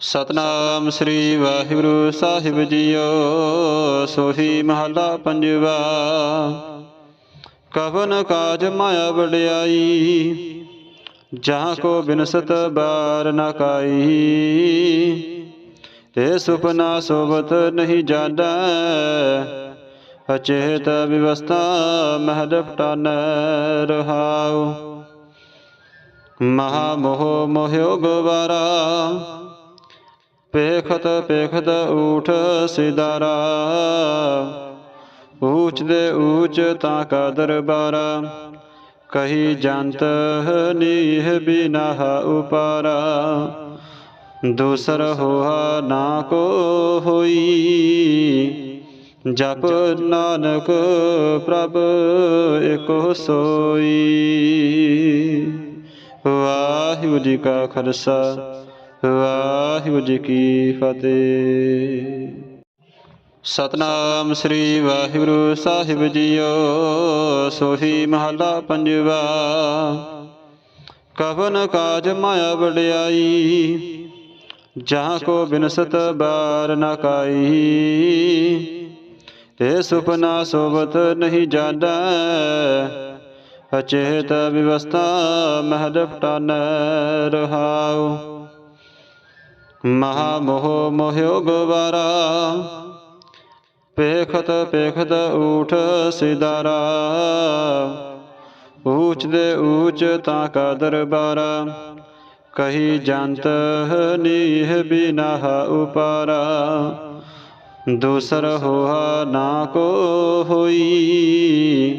ਸਤਨਾਮ ਸ੍ਰੀ ਵਾਹਿਗੁਰੂ ਸਾਹਿਬ ਜੀਓ, ਸੋਹੀ ਮਹਲਾ ਪੰਜਵਾ। ਕਵਨ ਕਾਜ ਮਾਇਆ ਵਡਿਆਈ, ਜਹਾਂ ਕੋ ਬਿਨਸਤ ਬਾਰ ਨ ਕਾਈ। ਤੇ ਸੁਪਨਾ ਸੋਵਤ ਨਹੀਂ ਜਾਂਦਾ, ਅਚੇਤ ਵਿਵਸਥਾ ਮਹਦ ਪਟਾਨ ਰਹਾਉ। ਮਹਾ ਮੋਹ ਮੋਹਿਓ ਗਵਾਰਾ ਪੇਖਤ ਪੇਖਤ ਊਠ ਸਿਦਾਰਾ। ਊਚ ਦੇ ਊਚ ਤਾਂ ਕਾ ਦਰਬਾਰਾ। ਕਹੀ ਜੰਤ ਨੀਹ ਬਿਨਾਹ ਉਪਾਰਾ। ਦੂਸਰ ਹੋਆ ਨਾ ਕੋ ਹੋਈ। ਜਪ ਨਾਨਕ ਪ੍ਰਭ ਏਕੋ ਸੋਈ। ਵਾਹਿਗੁਰੂ ਜੀ ਕਾ ਖਾਲਸਾ। ਵਾਹਿਗੁਰੂ ਜੀ ਕੀ ਫਤਿਹ। ਸਤਨਾਮ ਸ੍ਰੀ ਵਾਹਿਗੁਰੂ ਸਾਹਿਬ ਜੀਓ, ਸੋਹੀ ਮਹਲਾ ਪੰਜਵਾ। ਕਵਨ ਕਾਜ ਮਾਇਆ ਵਡਿਆਈ, ਜਹਾਂ ਕੋ ਬਿਨਸਤ ਬਾਰ ਨ ਕਾਈ। ਤੇ ਸੁਪਨਾ ਸੋਵਤ ਨਹੀਂ ਜਾਂਦਾ, ਅਚੇਤ ਵਿਵਸਥਾ ਮਹਦ ਪਟਾਨ ਰਹਾਉ। ਮਹਾ ਮੋਹ ਮੋਹਿਓ ਗਵਾਰਾ ਪੇਖਤ ਪੇਖਤ ਊਠ ਸਿਦਾਰਾ ਊਚ ਦੇ ਊਚ ਤਾਂ ਕਾ ਦਰਬਾਰਾ। ਕਹੀ ਜੰਤ ਨੀਹ ਬਿਨਾਹ ਉਪਾਰਾ। ਦੂਸਰ ਹੋਆ ਨਾ ਕੋ ਹੋਈ।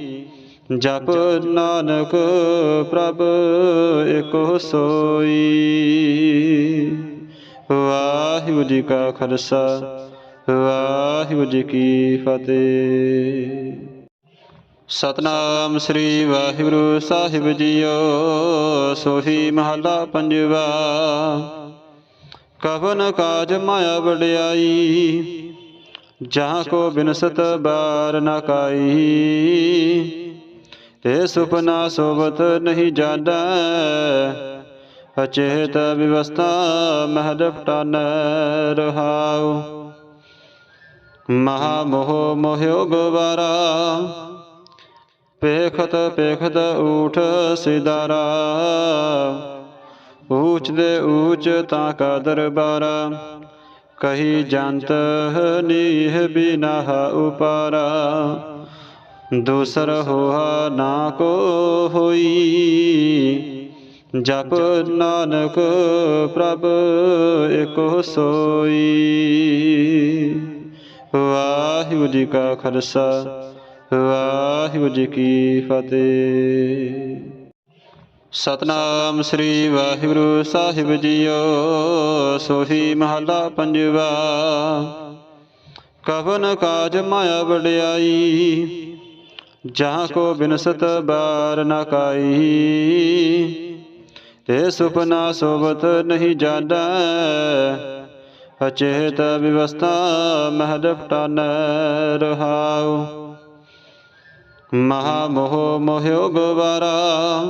ਜਪ ਨਾਨਕ ਪ੍ਰਭ ਏਕੋ ਸੋਈ। ਵਾਹਿਗੁਰੂ ਜੀ ਕਾ ਖਾਲਸਾ, ਵਾਹਿਗੁਰੂ ਜੀ ਕੀ ਫਤਿਹ। ਸਤਨਾਮ ਸ੍ਰੀ ਵਾਹਿਗੁਰੂ ਸਾਹਿਬ ਜੀਓ, ਸੋਹੀ ਮਹਲਾ ਪੰਜਵਾ। ਕਵਨ ਕਾਜ ਮਾਇਆ ਵਡਿਆਈ, ਜਹਾਂ ਕੋ ਬਿਨਸਤ ਬਾਰ ਨ ਕਾਈ। ਤੇ ਸੁਪਨਾ ਸੋਵਤ ਨਹੀਂ ਜਾਣੈ ਅਚੇਤ ਵਿਵਸਥਾ ਮਹਦ ਪਟਾਨ ਰਹਾਉ ਮਹਾ ਮੋਹ ਮੋਹਿਓ ਗਵਾਰਾ ਪੇਖਤ ਪੇਖਤ ਊਠ ਸਿਦਾਰਾ। ਊਚ ਦੇ ਊਚ ਤਾਂ ਕਾ ਦਰਬਾਰਾ। ਕਹੀ ਜੰਤ ਨੀਹ ਬਿਨਾਹ ਉਪਾਰਾ। ਦੂਸਰ ਹੋਆ ਨਾ ਕੋ ਹੋਈ। ਜਪ ਨਾਨਕ ਪ੍ਰਭ, ਏਕੋ ਸੋਈ। ਵਾਹਿਗੁਰੂ ਜੀ ਕਾ ਖਾਲਸਾ, ਵਾਹਿਗੁਰੂ ਜੀ ਕੀ ਫਤਿਹ। ਸਤਨਾਮ ਸ੍ਰੀ ਵਾਹਿਗੁਰੂ ਸਾਹਿਬ ਜੀਓ, ਸੋਹੀ ਮਹਲਾ ਪੰਜਵਾ। ਕਵਨ ਕਾਜ ਮਾਇਆ ਵਡਿਆਈ, ਜਹਾਂ ਕੋ ਬਿਨਸਤ ਬਾਰ ਨ ਕਾਈ। ਤੇ ਸੁਪਨਾ ਸੋਵਤ ਨਹੀਂ ਜਾਣੈ ਅਚੇਤ ਵਿਵਸਥਾ ਮਹਦ ਪਟਾਨ ਰਹਾਉ। ਮਹਾ ਮੋਹ ਮੋਹਿਓ ਗਵਾਰਾ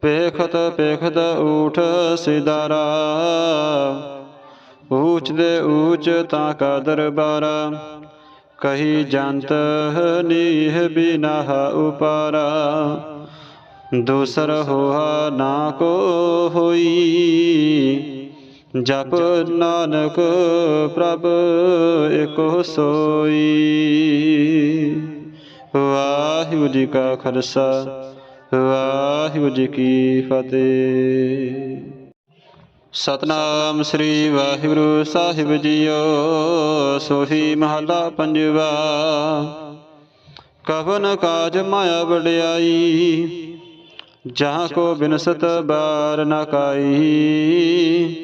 ਪੇਖਤ ਪੇਖਤ ਊਠ ਸਿਦਾਰਾ। ਊਚ ਦੇ ਊਚ ਤਾਂ ਕਾ ਦਰਬਾਰਾ। ਕਹੀ ਜੰਤ ਨੀਹ ਬਿਨਾਹ ਉਪਾਰਾ। ਦੂਸਰ ਹੋਆ ਨਾ ਕੋ ਹੋਈ। ਜਪ ਨਾਨਕ ਪ੍ਰਭ ਏਕੋ ਸੋਈ। ਵਾਹਿਗੁਰੂ ਜੀ ਕਾ ਖਾਲਸਾ, ਵਾਹਿਗੁਰੂ ਜੀ ਕੀ ਫਤਿਹ। ਸਤਨਾਮ ਸ੍ਰੀ ਵਾਹਿਗੁਰੂ ਸਾਹਿਬ ਜੀਓ, ਸੋਹੀ ਮਹਲਾ ਪੰਜਵਾ। ਕਵਨ ਕਾਜ ਮਾਇਆ ਵਡਿਆਈ ਜਹਾਂ ਕੋ ਬਿਨਸਤ ਬਾਰ ਨਾ ਕਾਈ।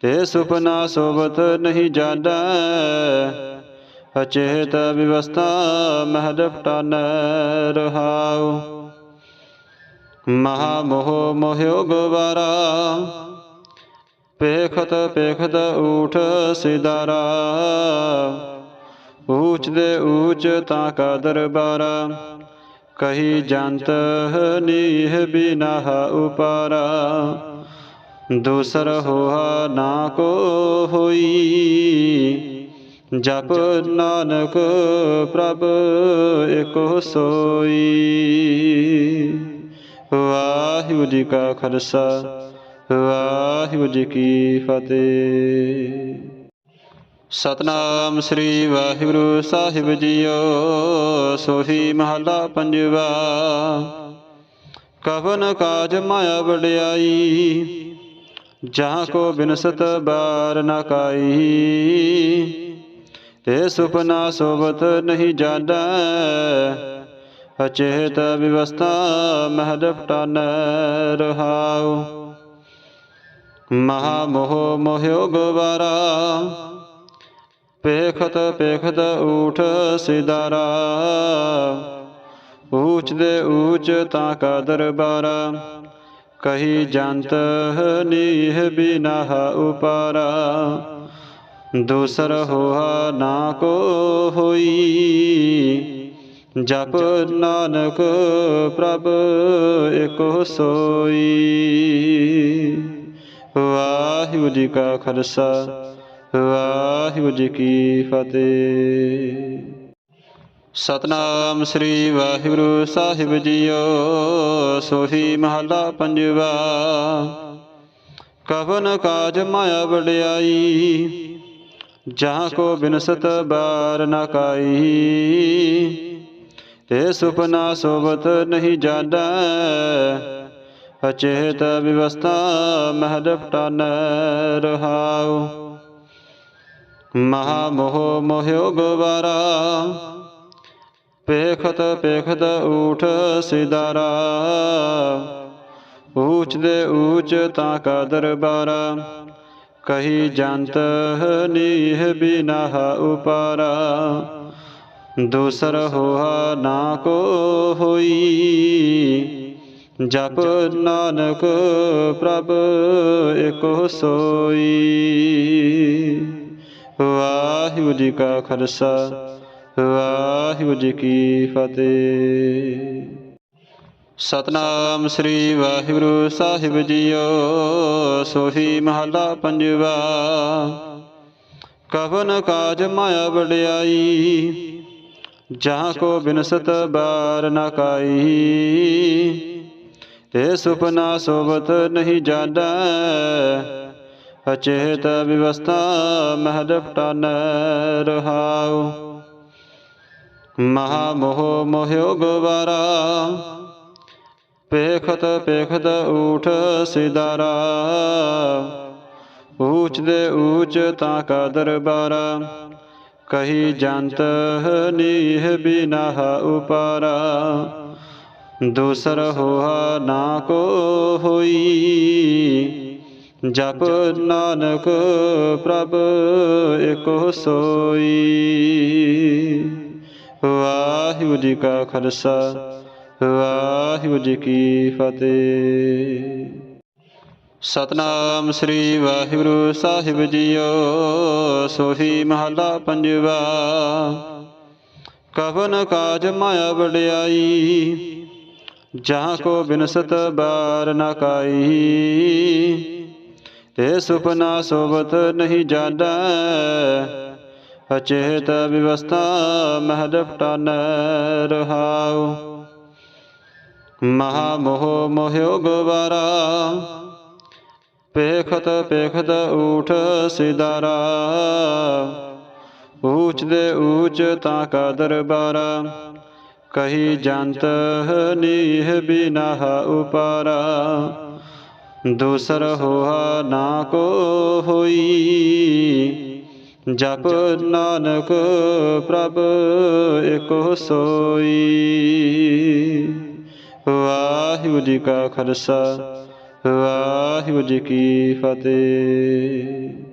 ਤੇ ਸੁਪਨਾ ਸੋਵਤ ਨਹੀਂ ਜਾਣੈ ਅਚੇਤ ਵਿਵਸਥਾ ਮਹਦ ਪਟਾਨ ਰਹਾਉ। ਮਹਾ ਮੋਹ ਮੋਹਿਓ ਗਵਾਰਾ ਪੇਖਤ ਪੇਖਤ ਊਠ ਸਿਦਾਰਾ। ਊਚ ਦੇ ਊਚ ਤਾਂ ਕਾ ਦਰਬਾਰਾ। ਕਹੀ ਜੰਤ ਨੀਹ ਬਿਨਾਹ ਉਪਾਰਾ। ਦੂਸਰ ਹੋਆ ਨਾ ਕੋ ਹੋਈ। ਜਪ ਨਾਨਕ ਪ੍ਰਭ ਏਕੋ ਸੋਈ। ਵਾਹਿਗੁਰੂ ਜੀ ਕਾ ਖਾਲਸਾ, ਵਾਹਿਗੁਰੂ ਜੀ ਕੀ ਫਤਿਹ। ਸਤਨਾਮ ਸ੍ਰੀ ਵਾਹਿਗੁਰੂ ਸਾਹਿਬ ਜੀਓ, ਸੋਹੀ ਮਹਲਾ ਪੰਜਵਾ। ਕਵਨ ਕਾਜ ਮਾਇਆ ਵਡਿਆਈ, ਜਹਾਂ ਕੋ ਬਿਨਸਤ ਬਾਰ ਨ ਕਾਈ। ਤੇ ਸੁਪਨਾ ਸੋਵਤ ਨਹੀਂ ਜਾਣੈ ਅਚੇਤ ਵਿਵਸਥਾ ਮਹਦ ਪਟਨ ਰਹਾਉ। ਮਹਾ ਮੋਹ ਮੋਹਿਓ ਗਵਾਰਾ ਪੇਖਤ ਪੇਖਤ ਊਠ ਸਿਦਾਰਾ। ਊਚ ਦੇ ਊਚ ਤਾਂ ਕਾ ਦਰਬਾਰਾ। ਕਹੀ ਜੰਤ ਨੀਹ ਬਿਨਾ ਉਪਾਰਾ। ਦੂਸਰ ਹੋਆ ਨਾ ਕੋ ਹੋਈ। ਜਪ ਨਾਨਕ ਪ੍ਰਭ ਏਕੋ ਸੋਈ। ਵਾਹਿਗੁਰੂ ਜੀ ਕਾ ਖਾਲਸਾ। ਵਾਹਿਗੁਰੂ ਜੀ ਕੀ ਫਤਿਹ। ਸਤਨਾਮ ਸ੍ਰੀ ਵਾਹਿਗੁਰੂ ਸਾਹਿਬ ਜੀਓ, ਸੋਹੀ ਮਹਲਾ ਪੰਜਵਾ। ਕਵਨ ਕਾਜ ਮਾਇਆ ਵਡਿਆਈ, ਜਹਾਂ ਕੋ ਬਿਨਸਤ ਬਾਰ ਨ ਕਾਈ। ਤੇ ਸੁਪਨਾ ਸੋਵਤ ਨਹੀਂ ਜਾਣੈ ਅਚੇਤ ਵਿਵਸਥਾ ਮਹਦ ਪਟਨ ਰਹਾਉ। ਮਹਾ ਮੋਹ ਮੋਹਿਓ ਗਵਾਰਾ ਪੇਖਤ ਪੇਖਤ ਊਠ ਸਿਦਾਰਾ ਊਚ ਦੇ ਊਚ ਤਾਂ ਕਾ ਦਰਬਾਰਾ ਕਹੀ ਜੰਤ ਨੀਹ ਬਿਨਾ ਉਪਾਰਾ। ਦੂਸਰ ਹੋਆ ਨਾ ਕੋ ਹੋਈ। ਜਪ ਨਾਨਕ ਪ੍ਰਭ ਏਕੋ ਸੋਈ। ਵਾਹਿਗੁਰੂ ਜੀ ਕਾ ਖਾਲਸਾ, ਵਾਹਿਗੁਰੂ ਜੀ ਕੀ ਫਤਿਹ। ਸਤਨਾਮ ਸ੍ਰੀ ਵਾਹਿਗੁਰੂ ਸਾਹਿਬ ਜੀਓ, ਸੋਹੀ ਮਹਲਾ ਪੰਜਵਾ। ਕਵਨ ਕਾਜ ਮਾਇਆ ਵਡਿਆਈ, ਜਹਾਂ ਕੋ ਬਿਨਸਤ ਬਾਰ ਨ ਕਾਈ। ਤੇ ਸੁਪਨਾ ਸੋਵਤ ਨਹੀਂ ਜਾਣੈ ਅਚੇਤ ਵਿਵਸਥਾ ਮਹਦ ਪਟਨ ਰਹਾਉ ਮਹਾ ਮੋਹ ਮੋਹਿਓ ਗਵਾਰਾ ਪੇਖਤ ਪੇਖਤ ਊਠ ਸਿਦਾਰਾ। ਊਚ ਦੇ ਊਚ ਤਾਂ ਕਾ ਦਰਬਾਰਾ। ਕਹੀ ਜੰਤ ਨੀਹ ਬਿਨਾ ਉਪਾਰਾ। ਦੂਸਰ ਹੋਆ ਨਾ ਕੋ ਹੋਈ। ਜਪ ਨਾਨਕ ਪ੍ਰਭ ਏਕੋ ਸੋਈ। ਵਾਹਿਗੁਰੂ ਜੀ ਕਾ ਖਾਲਸਾ, ਵਾਹਿਗੁਰੂ ਜੀ ਕੀ ਫਤਿਹ। ਸਤਨਾਮ ਸ੍ਰੀ ਵਾਹਿਗੁਰੂ ਸਾਹਿਬ ਜੀਓ, ਸੋਹੀ ਮਹਲਾ ਪੰਜਵਾ। ਕਵਨ ਕਾਜ ਮਾਇਆ ਵਡਿਆਈ, ਜਹਾਂ ਕੋ ਬਿਨਸਤ ਬਾਰ ਨ ਕਾਈ। ਤੇ ਸੁਪਨਾ ਸੋਵਤ ਨਹੀਂ ਜਾਣੈ ਅਚੇਤ ਵਿਵਸਥਾ ਮਹਦ ਪਟਨ ਰਹਾਉ। ਮਹਾ ਮੋਹ ਮੋਹਿਓ ਗਵਾਰਾ ਪੇਖਤ ਪੇਖਤ ਊਠ ਸਿਦਾਰਾ। ਊਚ ਦੇ ਊਚ ਤਾਂ ਕਾ ਦਰਬਾਰਾ, ਕਹੀ ਜੰਤ ਨੀਹ ਬਿਨਾ ਉਪਾਰਾ। ਦੂਸਰ ਹੋਆ ਨਾ ਕੋ ਹੋਈ। ਜਪ ਨਾਨਕ ਪ੍ਰਭ ਏਕੋ ਸੋਈ। ਵਾਹਿਗੁਰੂ ਜੀ ਕਾ ਖਾਲਸਾ, ਵਾਹਿਗੁਰੂ ਜੀ ਕੀ ਫਤਿਹ।